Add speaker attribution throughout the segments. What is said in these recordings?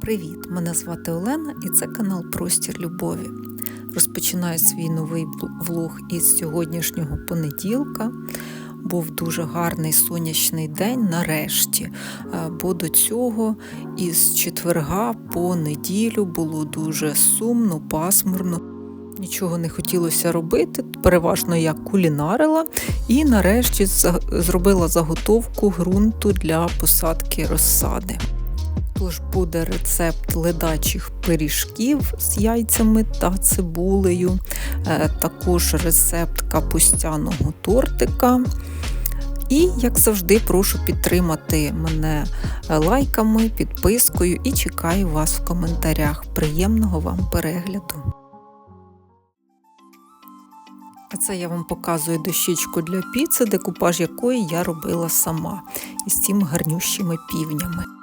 Speaker 1: Привіт! Мене звати Олена і це канал Простір Любові. Розпочинаю свій новий влог із сьогоднішнього понеділка. Був дуже гарний сонячний день нарешті, Е, бо до цього із четверга по неділю було дуже сумно, пасмурно. Нічого не хотілося робити. Переважно я кулінарила і нарешті зробила заготовку ґрунту для посадки розсади. Тож буде рецепт ледачих пиріжків з яйцями та цибулею, е, також рецепт капустяного тортика. І, як завжди, прошу підтримати мене е, лайками, підпискою і чекаю вас в коментарях. Приємного вам перегляду! А це я вам показую дощечку для піци, декупаж якої я робила сама із цими гарнющими півнями.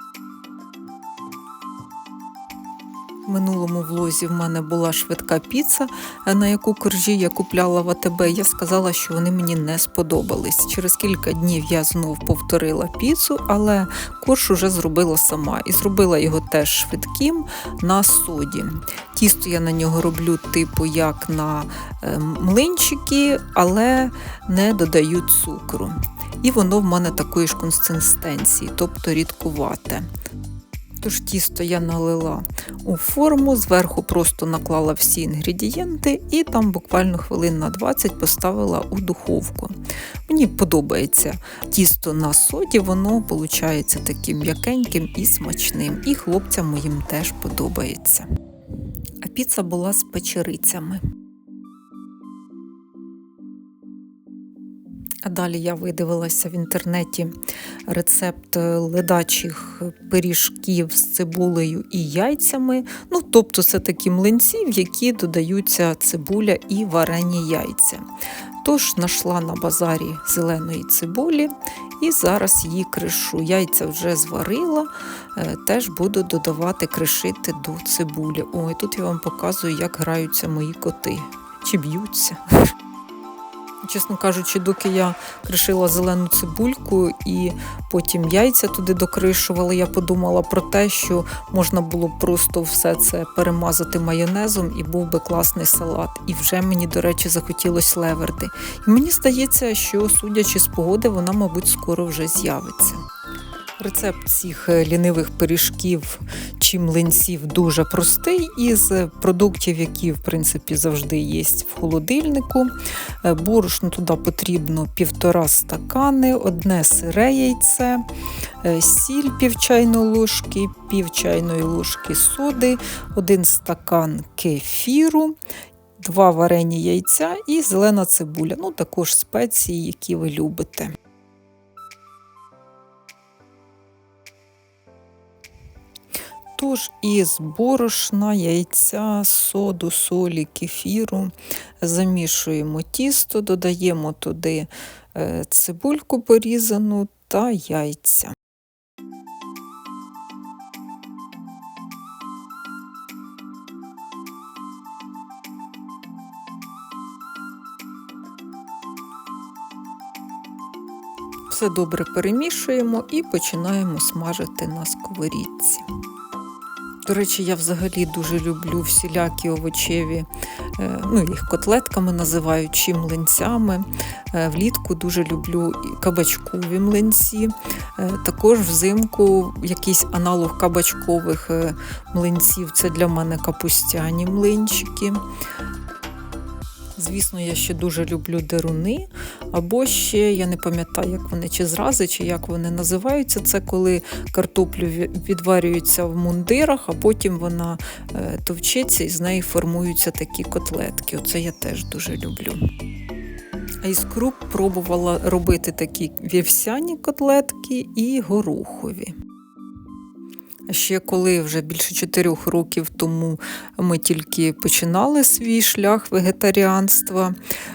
Speaker 1: Минулому влозі в мене була швидка піца, е, на яку коржі я купляла в АТБ. Я сказала, що вони мені не сподобались. Через кілька днів я знов повторила піцу, але корж уже зробила сама і зробила його теж швидким на соді. Тісто я на нього роблю, типу, як на е, млинчики, але не додаю цукру. І воно в мене такої ж консистенції, тобто рідкувате. Тож тісто я налила у форму, зверху просто наклала всі інгредієнти і там буквально хвилин на 20 поставила у духовку. Мені подобається тісто на соді, воно виходить таким м'якеньким і смачним. І хлопцям моїм теж подобається. А піца була з печерицями. А далі я видивилася в інтернеті рецепт ледачих пиріжків з цибулею і яйцями. Ну, тобто, це такі млинці, в які додаються цибуля і варені яйця. Тож знайшла на базарі зеленої цибулі і зараз її кришу. Яйця вже зварила, е, теж буду додавати кришити до цибулі. Ой, тут я вам показую, як граються мої коти. Чи б'ються. Чесно кажучи, доки я кришила зелену цибульку і потім яйця туди докришувала, я подумала про те, що можна було просто все це перемазати майонезом і був би класний салат. І вже мені, до речі, захотілося леверди. І мені здається, що, судячи з погоди, вона, мабуть, скоро вже з'явиться. Рецепт цих е, лінивих пиріжків чи млинців дуже простий із продуктів, які в принципі завжди є в холодильнику. Е, Борошну туди потрібно півтора стакани, одне сире яйце, е, сіль пів чайної ложки, пів чайної ложки соди, один стакан кефіру. Два варені яйця і зелена цибуля, ну також спеції, які ви любите. Тож із борошна, яйця, соду, солі, кефіру замішуємо тісто, додаємо туди е, цибульку порізану та яйця. Все добре перемішуємо і починаємо смажити на сковорідці. До речі, я взагалі дуже люблю всілякі овочеві, е, ну їх котлетками називають чи млинцями. Е, Влітку дуже люблю кабачкові млинці. Е, Також взимку якийсь аналог кабачкових млинців це для мене капустяні млинчики. Звісно, я ще дуже люблю деруни, або ще я не пам'ятаю, як вони чи зрази, чи як вони називаються. Це коли картоплю відварюються в мундирах, а потім вона товчиться товчеться і з неї формуються такі котлетки. Оце я теж дуже люблю. А із круп пробувала робити такі вівсяні котлетки і горохові. Ще коли вже більше чотирьох років тому ми тільки починали свій шлях вегетаріанства,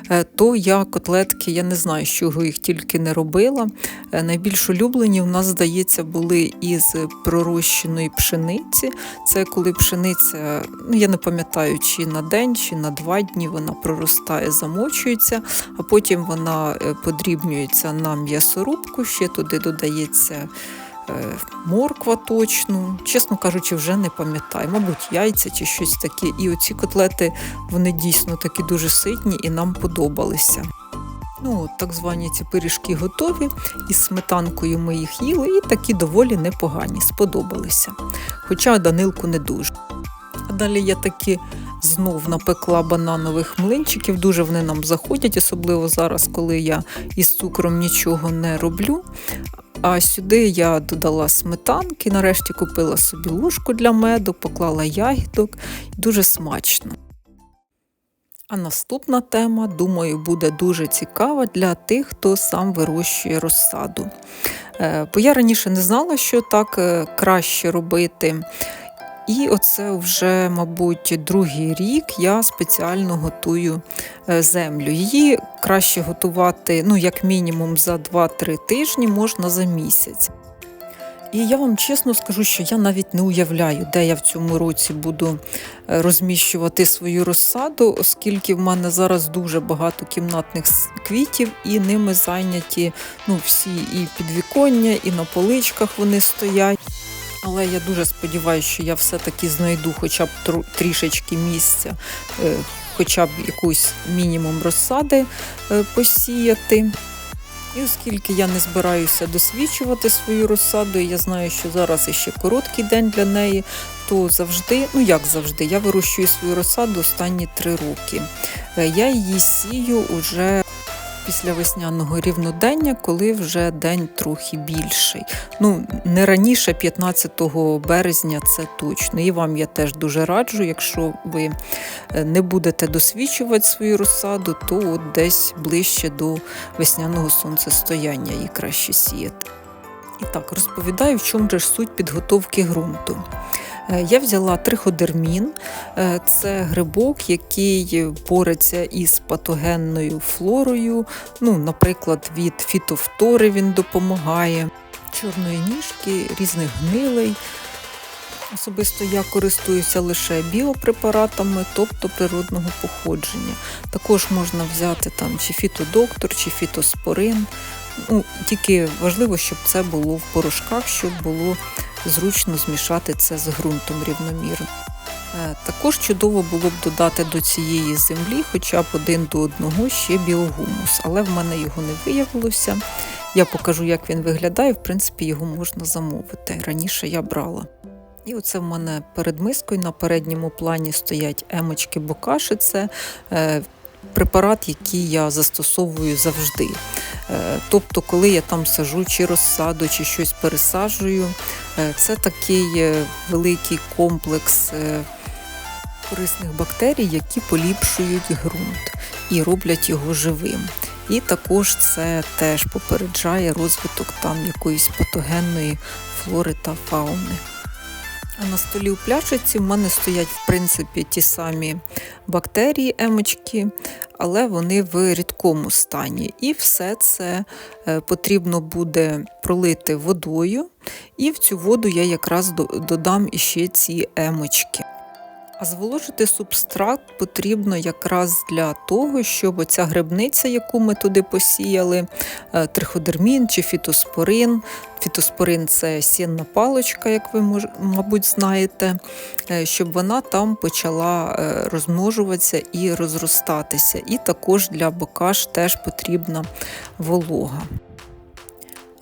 Speaker 1: е, то я котлетки, я не знаю, з чого їх тільки не робила. Е, Найбільш улюблені в нас, здається, були із пророщеної пшениці. Це коли пшениця, ну я не пам'ятаю, чи на день, чи на два дні вона проростає, замочується, а потім вона е, подрібнюється на м'ясорубку, ще туди додається морква точно. Чесно кажучи, вже не пам'ятаю. Мабуть, яйця чи щось таке. І оці котлети вони дійсно такі дуже ситні і нам подобалися. Ну, так звані ці пиріжки готові, із сметанкою ми їх їли, і такі доволі непогані, сподобалися. Хоча Данилку не дуже. А далі я таки знов напекла бананових млинчиків. Дуже вони нам заходять, особливо зараз, коли я із цукром нічого не роблю. А сюди я додала сметанки, нарешті купила собі ложку для меду, поклала ягідок. Дуже смачно. А наступна тема, думаю, буде дуже цікава для тих, хто сам вирощує розсаду. Е, Бо я раніше не знала, що так е, краще робити. І оце вже, мабуть, другий рік я спеціально готую е, землю. Її краще готувати, ну, як мінімум, за 2-3 тижні, можна за місяць. І я вам чесно скажу, що я навіть не уявляю, де я в цьому році буду е, розміщувати свою розсаду, оскільки в мене зараз дуже багато кімнатних квітів, і ними зайняті ну, всі і підвіконня, і на поличках вони стоять. Але я дуже сподіваюся, що я все-таки знайду хоча б трішечки місця, е, хоча б якусь мінімум розсади е, посіяти. І оскільки я не збираюся досвідчувати свою розсаду, і я знаю, що зараз іще короткий день для неї, то завжди, ну як завжди, я вирощую свою розсаду останні три роки. Е, Я її сію уже після весняного рівнодення, коли вже день трохи більший. Ну, не раніше 15 березня, це точно. І вам я теж дуже раджу, якщо ви е, не будете досвідчувати свою розсаду, то от десь ближче до весняного сонцестояння її краще сіяти. І так, розповідаю, в чому ж суть підготовки ґрунту. Е, Я взяла триходермін, Е, це грибок, який бореться із патогенною флорою. Ну, наприклад, від фітофтори він допомагає, чорної ніжки, різних гнилей. Особисто я користуюся лише біопрепаратами, тобто природного походження. Також можна взяти там чи фітодоктор, чи фітоспорин. Ну, тільки важливо, щоб це було в порошках, щоб було зручно змішати це з ґрунтом рівномірно. Е, Також чудово було б додати до цієї землі хоча б один до одного ще біогумус, але в мене його не виявилося. Я покажу, як він виглядає. В принципі, його можна замовити. Раніше я брала. І оце в мене перед мискою на передньому плані стоять емочки бокаши. Це е, препарат, який я застосовую завжди. Е, тобто, коли я там сажу чи розсаду, чи щось пересаджую, е, це такий е, великий комплекс корисних бактерій, які поліпшують ґрунт і роблять його живим. І також це теж попереджає розвиток там якоїсь патогенної флори та фауни. На столі у пляшиці в мене стоять, в принципі, ті самі бактерії, емочки, але вони в рідкому стані. І все це е, потрібно буде пролити водою, і в цю воду я якраз додам іще ці емочки. А зволожити субстрат потрібно якраз для того, щоб оця грибниця, яку ми туди посіяли, е, триходермін чи фітоспорин. Фітоспорин це сінна паличка, як ви мабуть знаєте, е, щоб вона там почала е, розмножуватися і розростатися. І також для бокаш теж потрібна волога.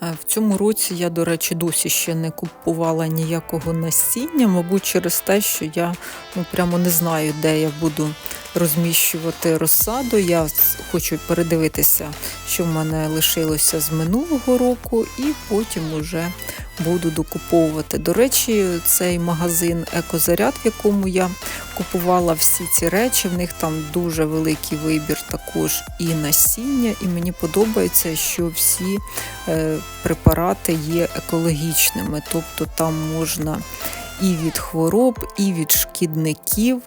Speaker 1: В цьому році я, до речі, досі ще не купувала ніякого насіння, мабуть, через те, що я ну, прямо не знаю, де я буду розміщувати розсаду. Я хочу передивитися, що в мене лишилося з минулого року, і потім уже буду докуповувати. До речі, цей магазин Екозаряд, в якому я купувала всі ці речі, в них там дуже великий вибір також і насіння, і мені подобається, що всі е, препарати є екологічними, тобто там можна і від хвороб, і від шкідників.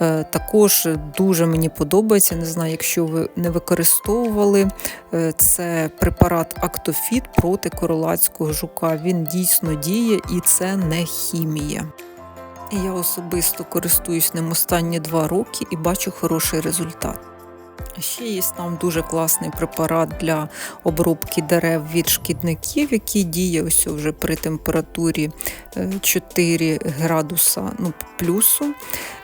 Speaker 1: Е, Також дуже мені подобається, не знаю, якщо ви не використовували е, це препарат Актофіт проти королацького жука. Він дійсно діє і це не хімія. Я особисто користуюсь ним останні два роки і бачу хороший результат. Ще є там дуже класний препарат для обробки дерев від шкідників, який діє ось вже при температурі е, 4 градуса ну, плюсу.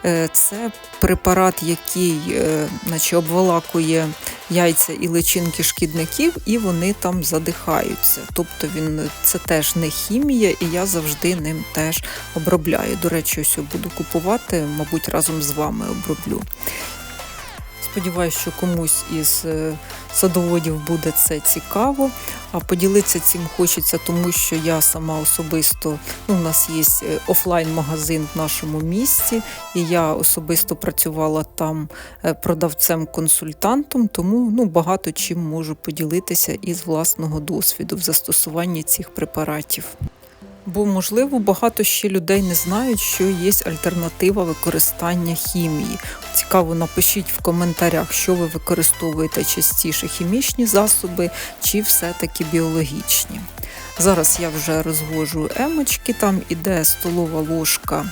Speaker 1: Е, Це препарат, який е, наче обволакує яйця і личинки шкідників, і вони там задихаються. Тобто він це теж не хімія, і я завжди ним теж обробляю. До речі, ось буду купувати, мабуть, разом з вами оброблю. Сподіваюсь, що комусь із е, садоводів буде це цікаво. А поділитися цим хочеться, тому що я сама особисто ну, у нас є е, офлайн-магазин в нашому місті, і я особисто працювала там е, продавцем-консультантом, тому ну, багато чим можу поділитися із власного досвіду в застосуванні цих препаратів. Бо, можливо, багато ще людей не знають, що є альтернатива використання хімії. Цікаво, напишіть в коментарях, що ви використовуєте частіше хімічні засоби чи все-таки біологічні. Зараз я вже розвожу емочки, там іде столова ложка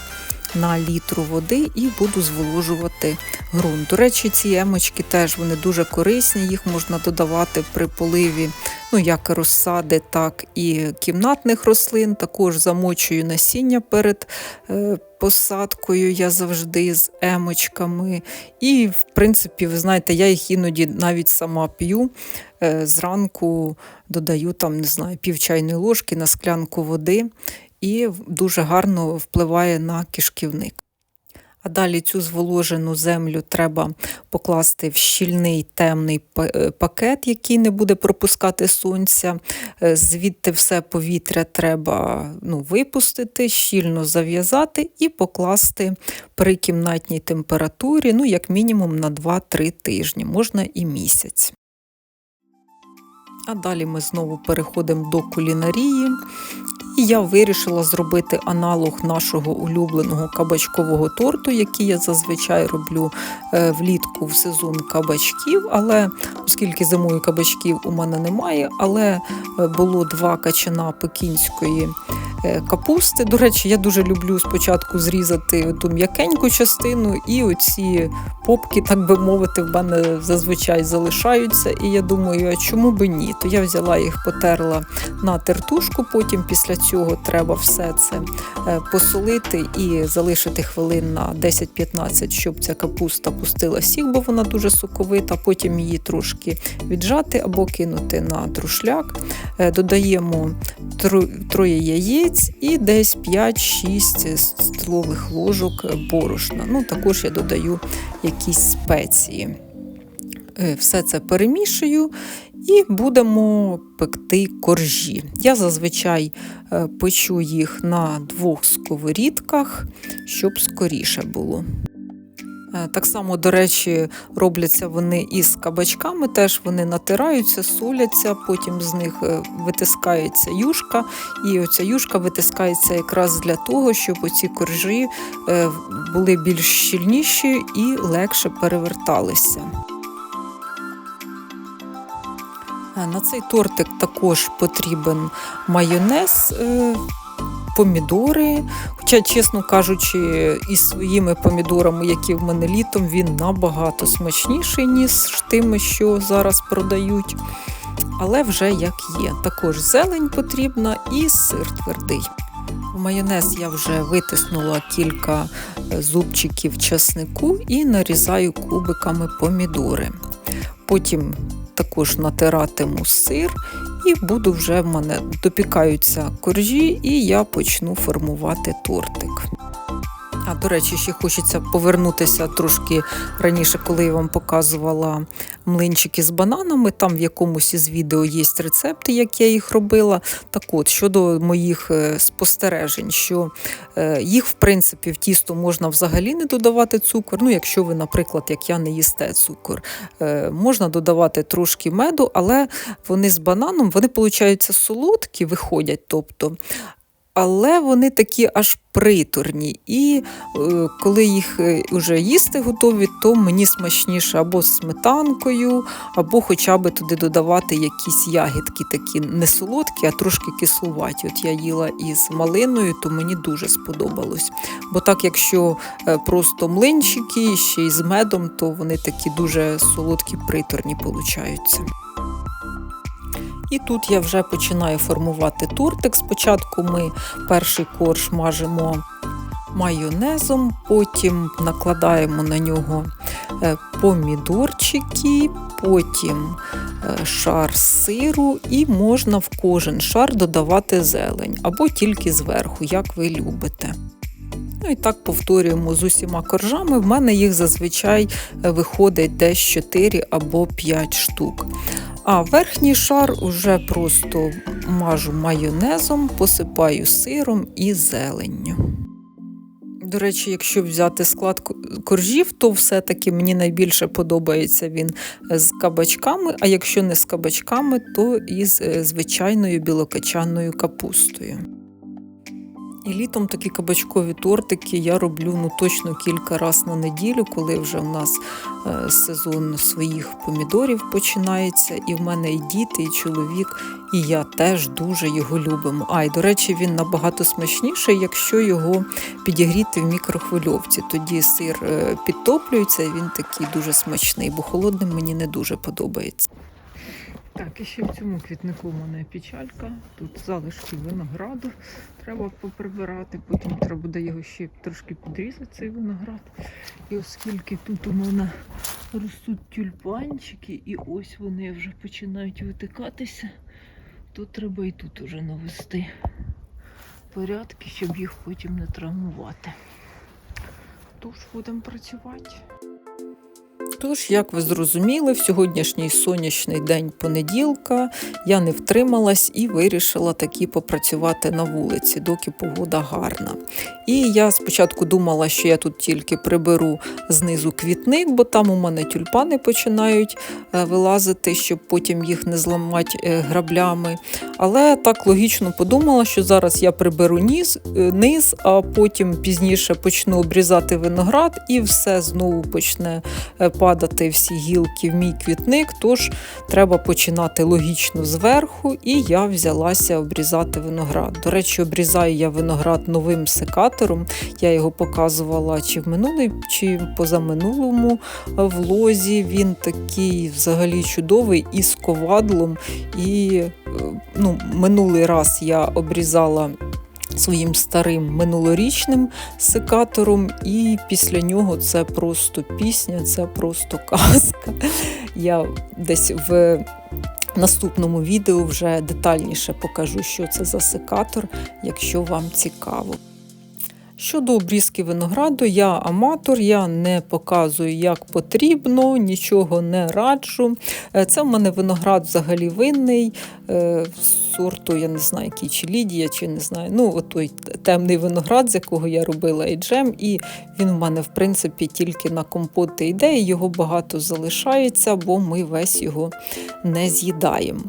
Speaker 1: на літру води і буду зволожувати ґрунт. До речі, ці емочки теж вони дуже корисні, їх можна додавати при поливі, ну як розсади, так і кімнатних рослин. Також замочую насіння перед е, посадкою я завжди з емочками. І, в принципі, ви знаєте, я їх іноді навіть сама п'ю. Е, Зранку додаю там, не знаю, пів чайної ложки на склянку води і дуже гарно впливає на кишківник. А далі цю зволожену землю треба покласти в щільний темний пакет, який не буде пропускати сонця. Е, Звідти все повітря треба ну, випустити, щільно зав'язати і покласти при кімнатній температурі, ну, як мінімум на 2-3 тижні, можна і місяць. А далі ми знову переходимо до кулінарії. І я вирішила зробити аналог нашого улюбленого кабачкового торту, який я зазвичай роблю е, влітку в сезон кабачків. Але оскільки зимою кабачків у мене немає, але е, було два качана пекінської капусти. До речі, я дуже люблю спочатку зрізати ту м'якеньку частину, і оці попки, так би мовити, в мене зазвичай залишаються. І я думаю, а чому би ні? То я взяла їх, потерла на тертушку, потім після цього треба все це е, посолити і залишити хвилин на 10-15, щоб ця капуста пустила сік, бо вона дуже соковита. Потім її трошки віджати або кинути на друшляк. Е, Додаємо троє яєць і десь 5-6 столових ложок борошна. Ну, також я додаю якісь спеції. Е, Все це перемішую і будемо пекти коржі. Я зазвичай е, печу їх на двох сковорідках, щоб скоріше було. Е, Так само, до речі, робляться вони із кабачками, теж вони натираються, соляться, потім з них е, витискається юшка, і оця юшка витискається якраз для того, щоб оці коржі е, були більш щільніші і легше переверталися. На цей тортик також потрібен майонез, помідори. Хоча, чесно кажучи, із своїми помідорами, які в мене літом, він набагато смачніший, ніж тими, що зараз продають. Але вже як є. Також зелень потрібна і сир твердий. В майонез я вже витиснула кілька е, зубчиків часнику і нарізаю кубиками помідори. Потім також натиратиму сир, і буду вже в мене допікаються коржі, і я почну формувати тортик. А до речі, ще хочеться повернутися трошки раніше, коли я вам показувала млинчики з бананами. Там в якомусь із відео є рецепти, як я їх робила. Так от, щодо моїх е, спостережень, що е, їх, в принципі, в тісто можна взагалі не додавати цукор. Ну, якщо ви, наприклад, як я не їсте цукор, Е, можна додавати трошки меду, але вони з бананом, вони, виходить, солодкі виходять. тобто. Але вони такі аж приторні. І е, коли їх вже їсти готові, то мені смачніше або з сметанкою, або хоча б туди додавати якісь ягідки, такі не солодкі, а трошки кислуваті. От я їла із малиною, то мені дуже сподобалось. Бо так, якщо е, просто млинчики ще й з медом, то вони такі дуже солодкі, приторні получаються. І тут я вже починаю формувати тортик. Спочатку ми перший корж мажемо майонезом, потім накладаємо на нього е, помідорчики, потім е, шар сиру, і можна в кожен шар додавати зелень або тільки зверху, як ви любите. Ну і так повторюємо з усіма коржами. В мене їх зазвичай е, виходить десь 4 або 5 штук. А верхній шар уже просто мажу майонезом, посипаю сиром і зеленню. До речі, якщо взяти склад коржів, то все-таки мені найбільше подобається він з кабачками, а якщо не з кабачками, то із е, звичайною білокачаною капустою. І літом такі кабачкові тортики я роблю ну, точно кілька разів на неділю, коли вже у нас е, сезон своїх помідорів починається. І в мене і діти, і чоловік, і я теж дуже його любимо. А й до речі, він набагато смачніший, якщо його підігріти в мікрохвильовці. Тоді сир е, підтоплюється, і він такий дуже смачний, бо холодним мені не дуже подобається. Так, і ще в цьому квітнику в мене печалька. Тут залишки винограду треба поприбирати, потім треба буде його ще трошки підрізати, цей виноград. І оскільки тут у мене ростуть тюльпанчики, і ось вони вже починають витикатися, то треба і тут уже навести порядки, щоб їх потім не травмувати. Тож будемо працювати. Тож, як ви зрозуміли, в сьогоднішній сонячний день понеділка я не втрималась і вирішила таки попрацювати на вулиці, доки погода гарна. І я спочатку думала, що я тут тільки приберу знизу квітник, бо там у мене тюльпани починають е, вилазити, щоб потім їх не зламати е, граблями. Але так логічно подумала, що зараз я приберу низ, е, низ, а потім пізніше почну обрізати виноград і все знову почне падати всі гілки в мій квітник. Тож треба починати логічно зверху, і я взялася обрізати виноград. До речі, обрізаю я виноград новим секатором. Я його показувала чи в минулий, чи позаминулому влозі. Він такий взагалі чудовий із ковадлом. І ну, минулий раз я обрізала. Своїм старим минулорічним секатором, і після нього це просто пісня, це просто казка. Я десь в наступному відео вже детальніше покажу, що це за секатор, якщо вам цікаво. Щодо обрізки винограду, я аматор, я не показую, як потрібно, нічого не раджу. Е, це в мене виноград взагалі винний, е, сорту, я не знаю, який чи Лідія, чи не знаю. Ну, той темний виноград, з якого я робила і джем, і він в мене, в принципі, тільки на компоти йде, і його багато залишається, бо ми весь його не з'їдаємо.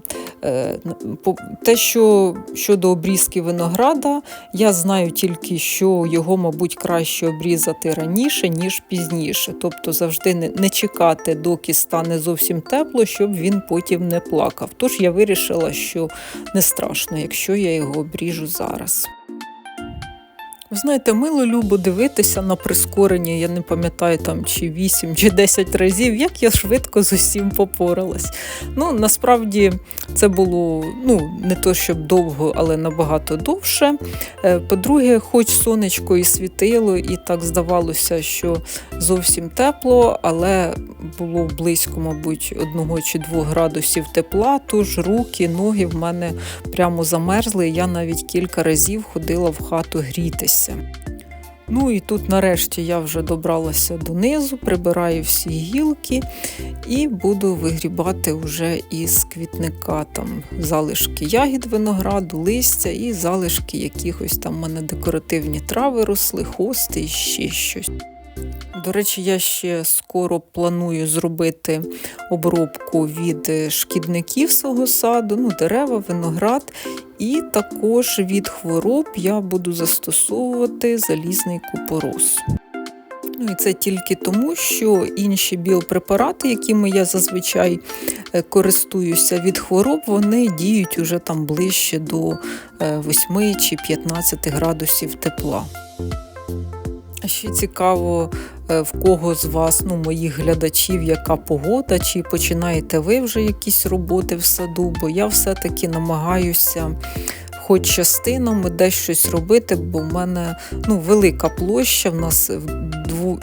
Speaker 1: Е, те, що щодо обрізки винограда, я знаю тільки, що його, мабуть, краще обрізати раніше, ніж пізніше. Тобто завжди не чекати, доки стане зовсім тепло, щоб він потім не плакав. Тож я вирішила, що не страшно, якщо я його обріжу зараз. Ви знаєте, мило любо дивитися на прискорення, я не пам'ятаю там чи 8 чи 10 разів, як я швидко з усім попоралась. Ну, насправді це було ну, не то, щоб довго, але набагато довше. Е, по-друге, хоч сонечко і світило, і так здавалося, що зовсім тепло, але було близько, мабуть, одного чи двох градусів тепла, тож руки, ноги в мене прямо замерзли. Я навіть кілька разів ходила в хату грітися місце. Ну і тут, нарешті, я вже добралася донизу, прибираю всі гілки і буду вигрібати вже із квітника там залишки ягід винограду, листя і залишки якихось там в мене декоративні трави росли, хости і ще щось. До речі, я ще скоро планую зробити обробку від е, шкідників свого саду, ну, дерева, виноград. І також від хвороб я буду застосовувати залізний купорос. Ну і це тільки тому, що інші біопрепарати, якими я зазвичай е, користуюся від хвороб, вони діють уже там ближче до 8 чи 15 градусів тепла. Ще цікаво, е, в кого з вас, ну, моїх глядачів, яка погода, чи починаєте ви вже якісь роботи в саду, бо я все-таки намагаюся хоч частинами десь щось робити, бо в мене ну, велика площа, в нас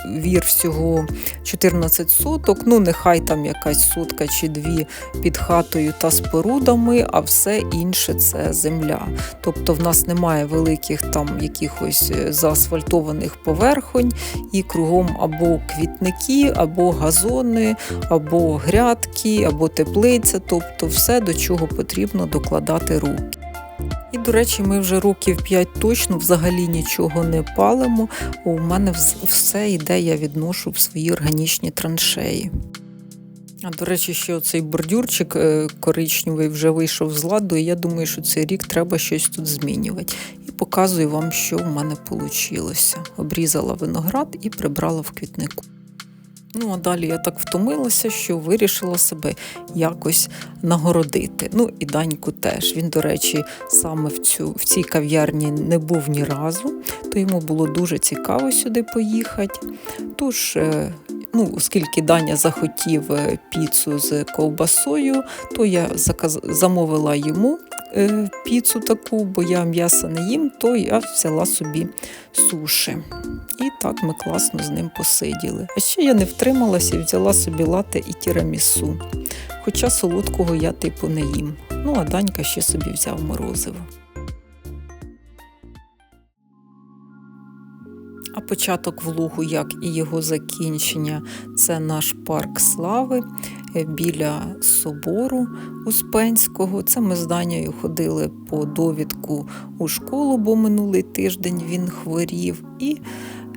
Speaker 1: двір всього 14 соток, ну нехай там якась сотка чи дві під хатою та спорудами, а все інше це земля. Тобто в нас немає великих там якихось е, заасфальтованих поверхонь, і кругом або квітники, або газони, або грядки, або теплиця, тобто все, до чого потрібно докладати руки. І, до речі, ми вже років 5 точно взагалі нічого не палимо. У мене все йде, я відношу в свої органічні траншеї. А до речі, ще оцей бордюрчик е, коричневий вже вийшов з ладу, і я думаю, що цей рік треба щось тут змінювати. І показую вам, що в мене вийшло. Обрізала виноград і прибрала в квітнику. Ну, а далі я так втомилася, що вирішила себе якось нагородити. Ну і Даньку теж. Він, до речі, саме в цю, в цій кав'ярні не був ні разу, то йому було дуже цікаво сюди поїхати. Тож, е, ну, оскільки Даня захотів е, піцу з ковбасою, то я заказ... замовила йому е, піцу таку, бо я м'яса не їм, то я взяла собі суші. І так ми класно з ним посиділи. А ще я не втрималася і взяла собі лате і тірамісу. Хоча солодкого я типу не їм. Ну, а Данька ще собі взяв морозиво. А початок влогу, як і його закінчення, це наш парк слави е, біля собору Успенського. Це ми з Данією ходили по довідку у школу, бо минулий тиждень він хворів. І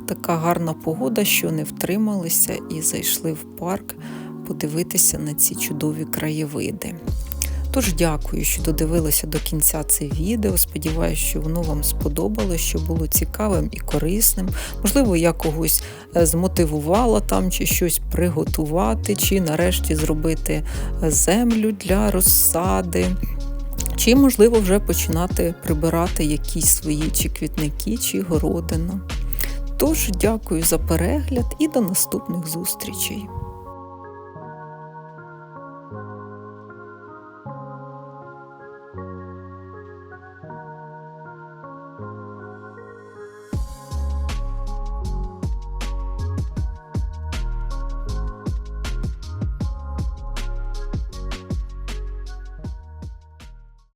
Speaker 1: така гарна погода, що не втрималися і зайшли в парк подивитися на ці чудові краєвиди. Тож дякую, що додивилися до кінця це відео. Сподіваюся, що воно вам сподобалось, що було цікавим і корисним. Можливо, я когось е, змотивувала там, чи щось приготувати, чи нарешті зробити е, землю для розсади. Чи, можливо, вже починати прибирати якісь свої чи квітники, чи городину. Тож, дякую за перегляд і до наступних зустрічей!